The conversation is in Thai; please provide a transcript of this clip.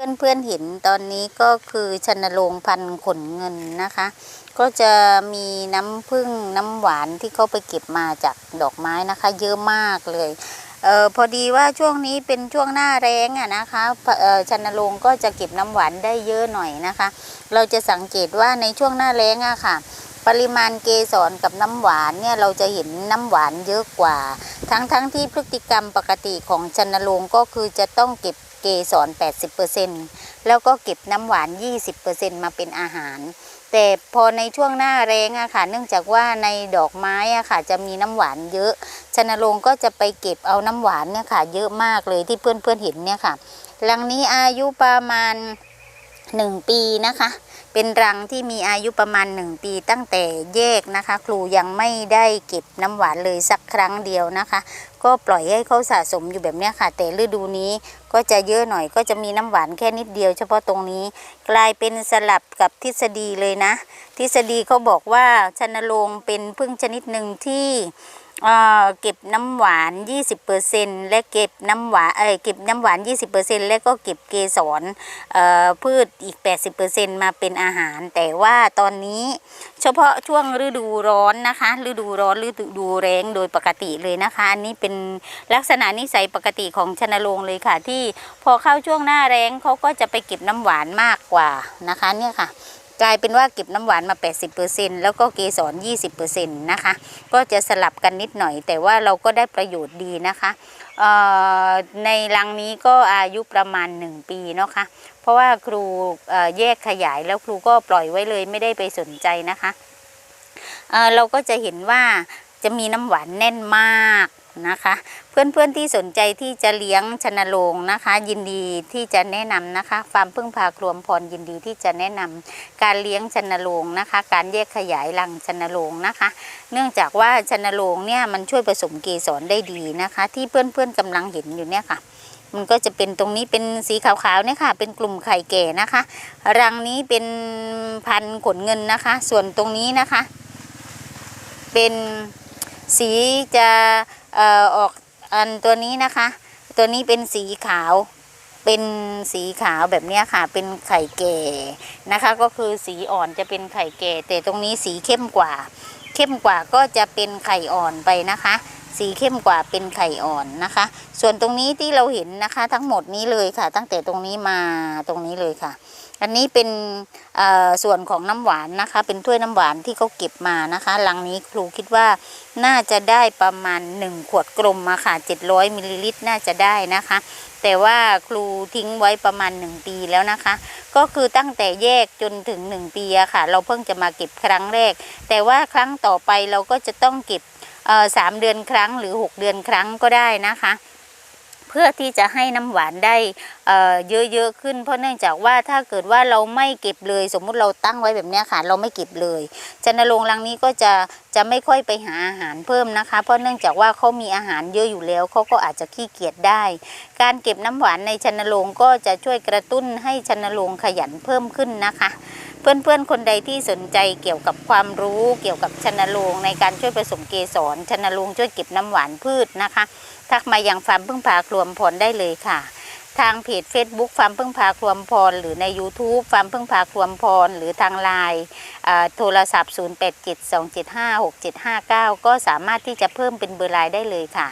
เพื่อนๆเห็นตอนนี้ก็คือชนโรงพันขนเงินนะคะ ก็จะมีน้ำผึ้งน้ำหวานที่เขาไปเก็บมาจากดอกไม้นะคะ เยอะมากเลยเออพอดีว่าช่วงนี้เป็นช่วงหน้าแรงอะนะคะเออชนโรงก็จะเก็บน้ำหวานได้เยอะหน่อยนะคะ เราจะสังเกตว่าในช่วงหน้าแรงอะค่ะ ปริมาณเกสรกับน้ำหวานเนี่ยเราจะเห็นน้ำหวานเยอะกว่า ทั้งทั้งที่พฤติกรรมปกติของชนโรงก็คือจะต้องเก็บ เกสร 80%แล้วก็เก็บน้ำหวาน 20%มาเป็นอาหาร แต่พอในช่วงหน้าแรงอะค่ะ เนื่องจากว่าในดอกไม้อะค่ะ จะมีน้ำหวานเยอะชนโรงก็จะไปเก็บเอาน้ำหวานเนี่ยค่ะ เยอะมากเลยที่เพื่อนๆเห็นเนี่ยค่ะ หลังนี้อายุประมาณ 1 ปีนะคะ เป็นรังที่มีอายุประมาณ 1 ปีตั้งแต่แยกนะคะ ครูยังไม่ได้เก็บน้ำหวานเลยสักครั้งเดียวนะคะ ก็ปล่อยให้เขาสะสมอยู่แบบนี้ค่ะ แต่ฤดูนี้ก็จะเยอะหน่อยก็จะมีน้ำหวานแค่นิดเดียว เฉพาะตรงนี้กลายเป็นสลับกับทฤษฎีเลยนะ ทฤษฎีเขาบอกว่าชนโรงเป็นพึ่งชนิดหนึ่งที่ เก็บน้ำหวาน 20%และเก็บน้ำหวานเอ้ยเก็บน้ำหวาน 20%และก็เก็บเกสรพืชอีก 80%มาเป็นอาหาร แต่ว่าตอนนี้เฉพาะช่วงฤดูร้อนนะคะ ฤดูร้อนฤดูแรงโดยปกติเลยนะคะ อันนี้เป็นลักษณะนิสัยปกติของชนโรงเลยค่ะ ที่พอเข้าช่วงหน้าแรงเขาก็จะไปเก็บน้ำหวานมากกว่านะคะเนี่ยค่ะ กลายเป็นว่าเก็บน้ำหวานมา 80%แล้วก็เกสร 20%นะคะ ก็จะสลับกันนิดหน่อย แต่ว่าเราก็ได้ประโยชน์ดีนะคะในรังนี้ก็อายุประมาณ 1 ปีเนาะค่ะเพราะว่าครูแยกขยายแล้วครูก็ปล่อยไว้เลยไม่ได้ไปสนใจนะคะเเราก็จะเห็นว่าจะมีน้ำหวานแน่นมาก นะคะ เพื่อนๆที่สนใจที่จะเลี้ยงชนโรงนะคะ ยินดีที่จะแนะนำนะคะฟาร์มพึ่งพาครวมพรยินดีที่จะแนะนำการเลี้ยงชนโรงนะคะ การแยกขยายรังชนโรงนะคะ เนื่องจากว่าชนโรงเนี่ยมันช่วยผสมเกสรได้ดีนะคะ ที่เพื่อนๆกำลังเห็นอยู่เนี่ยค่ะมันก็จะเป็นตรงนี้เป็นสีขาวๆเนี่ยค่ะ เป็นกลุ่มไข่แก่นะคะ รังนี้เป็นพันขนเงินนะคะ ส่วนตรงนี้นะคะ เป็นสีจะ เอ่อออกอันตัวนี้นะคะ ตัวนี้เป็นสีขาวเป็นสีขาวแบบนี้ค่ะ เป็นไข่แก่นะคะ ก็คือสีอ่อนจะเป็นไข่แก่ แต่ตรงนี้สีเข้มกว่า เข้มกว่าก็จะเป็นไข่อ่อนไปนะคะ สีเข้มกว่าเป็นไข่อ่อนนะคะ ส่วนตรงนี้ที่เราเห็นนะคะ ทั้งหมดนี้เลยค่ะ ตั้งแต่ตรงนี้มาตรงนี้เลยค่ะ อันนี้เป็นส่วนของน้ำหวานนะคะ เป็นถ้วยน้ำหวานที่เขาเก็บมานะคะลังนี้ครูคิดว่าน่าจะได้ประมาณ 1 ขวดกลมมาค่ะ 700มิลลิลิตรน่าจะได้นะคะ แต่ว่าครูทิ้งไว้ประมาณ 1 ปีแล้วนะคะ ก็คือตั้งแต่แยกจนถึง 1 ปีอะค่ะ เราเพิ่งจะมาเก็บครั้งแรก แต่ว่าครั้งต่อไปเราก็จะต้องเก็บ สามเดือนครั้งหรือ 6 เดือนครั้งก็ได้นะคะ เพื่อที่จะให้น้ำหวานได้เเยอะๆขึ้น เพราะเนื่องจากว่าถ้าเกิดว่าเราไม่เก็บเลย สมมุติเราตั้งไว้แบบนี้ค่ะเราไม่เก็บเลยจันโรงรังนี้ก็จะจะไม่ค่อยไปหาอาหารเพิ่มนะคะ เพราะเนื่องจากว่าเขามีอาหารเยอะอยู่แล้วเขาก็อาจจะขี้เกียจได้ การเก็บน้ำหวานในชันโรงก็จะช่วยกระตุ้นให้ชันโรงขยันเพิ่มขึ้นนะคะ เพื่อนๆคนใดที่สนใจเกี่ยวกับความรู้เกี่ยวกับชนโรงในการช่วยผสมเกสรชนโรงช่วยเก็บน้ำหวานพืชนะคะ ทักมายังฟาร์มพึ่งพาครวมพรได้เลยค่ะ ทางเพจ Facebook ฟาร์มพึ่งพาครวมพร หรือใน YouTube ฟาร์มพึ่งพาครวมพร หรือทางไลน์โทรศัพท์ 0872756759 ก็สามารถที่จะเพิ่มเป็นเบอร์ไลน์ได้เลยค่ะ